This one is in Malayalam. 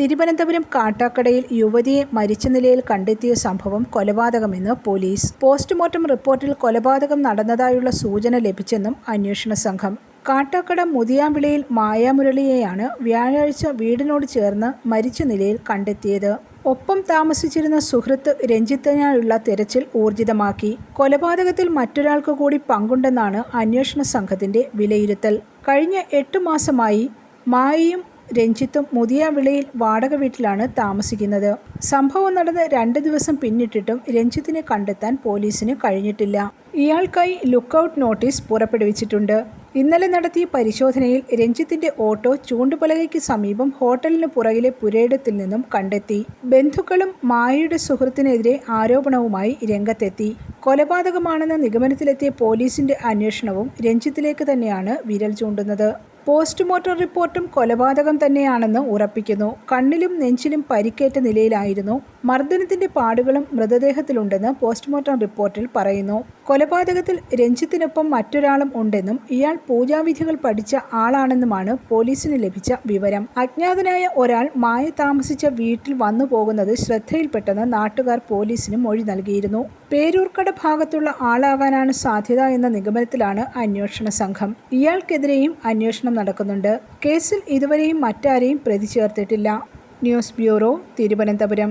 തിരുവനന്തപുരം കാട്ടാക്കടയിൽ യുവതിയെ മരിച്ച നിലയിൽ കണ്ടെത്തിയ സംഭവം കൊലപാതകമെന്ന് പോലീസ്. പോസ്റ്റ്മോർട്ടം റിപ്പോർട്ടിൽ കൊലപാതകം നടന്നതായുള്ള സൂചന ലഭിച്ചെന്നും അന്വേഷണ സംഘം. കാട്ടാക്കട മുതിയാമ്പിളയിൽ മായാമുരളിയെയാണ് വ്യാഴാഴ്ച വീടിനോട് ചേർന്ന് മരിച്ച നിലയിൽ കണ്ടെത്തിയത്. ഒപ്പം താമസിച്ചിരുന്ന സുഹൃത്ത് രഞ്ജിത്തിനായുള്ള തെരച്ചിൽ ഊർജിതമാക്കി. കൊലപാതകത്തിൽ മറ്റൊരാൾക്ക് കൂടി പങ്കുണ്ടെന്നാണ് അന്വേഷണ സംഘത്തിന്റെ വിലയിരുത്തൽ. കഴിഞ്ഞ എട്ട് മാസമായി മായയും രഞ്ജിത്തും മുതിയാവിളയിൽ വാടക വീട്ടിലാണ് താമസിക്കുന്നത്. സംഭവം നടന്ന് രണ്ട് ദിവസം പിന്നിട്ടിട്ടും രഞ്ജിത്തിനെ കണ്ടെത്താൻ പോലീസിന് കഴിഞ്ഞിട്ടില്ല. ഇയാൾക്കായി ലുക്കൌട്ട് നോട്ടീസ് പുറപ്പെടുവിച്ചിട്ടുണ്ട്. ഇന്നലെ നടത്തിയ പരിശോധനയിൽ രഞ്ജിത്തിന്റെ ഓട്ടോ ചൂണ്ടുപലകയ്ക്ക് സമീപം ഹോട്ടലിന് പുറകിലെ പുരയിടത്തിൽ നിന്നും കണ്ടെത്തി. ബന്ധുക്കളും മായയുടെ സുഹൃത്തിനെതിരെ ആരോപണവുമായി രംഗത്തെത്തി. കൊലപാതകമാണെന്ന നിഗമനത്തിലെത്തിയ പോലീസിന്റെ അന്വേഷണവും രഞ്ജിത്തിലേക്ക് തന്നെയാണ് വിരൽ ചൂണ്ടുന്നത്. പോസ്റ്റ്മോർട്ടം റിപ്പോർട്ടും കൊലപാതകം തന്നെയാണെന്ന് ഉറപ്പിക്കുന്നു. കണ്ണിലും നെഞ്ചിലും പരിക്കേറ്റ നിലയിലായിരുന്നു. മർദ്ദനത്തിന്റെ പാടുകളും മൃതദേഹത്തിലുണ്ടെന്ന് പോസ്റ്റ്മോർട്ടം റിപ്പോർട്ടിൽ പറയുന്നു. കൊലപാതകത്തിൽ രഞ്ജിത്തിനൊപ്പം മറ്റൊരാളും ഉണ്ടെന്നും ഇയാൾ പൂജാവിധികൾ പഠിച്ച ആളാണെന്നുമാണ് പോലീസിന് ലഭിച്ച വിവരം. അജ്ഞാതനായ ഒരാൾ മായ താമസിച്ച വീട്ടിൽ വന്നു പോകുന്നത് ശ്രദ്ധയിൽപ്പെട്ടെന്ന് നാട്ടുകാർ പോലീസിന് മൊഴി നൽകിയിരുന്നു. പേരൂർക്കട ഭാഗത്തുള്ള ആളാവാനാണ് സാധ്യത എന്ന നിഗമനത്തിലാണ് അന്വേഷണ സംഘം. ഇയാൾക്കെതിരെയും അന്വേഷണം നടക്കുന്നുണ്ട്. കേസിൽ ഇതുവരെയും മറ്റാരെയും പ്രതി ചേർത്തിട്ടില്ല. News bureau Thiruvananthapuram.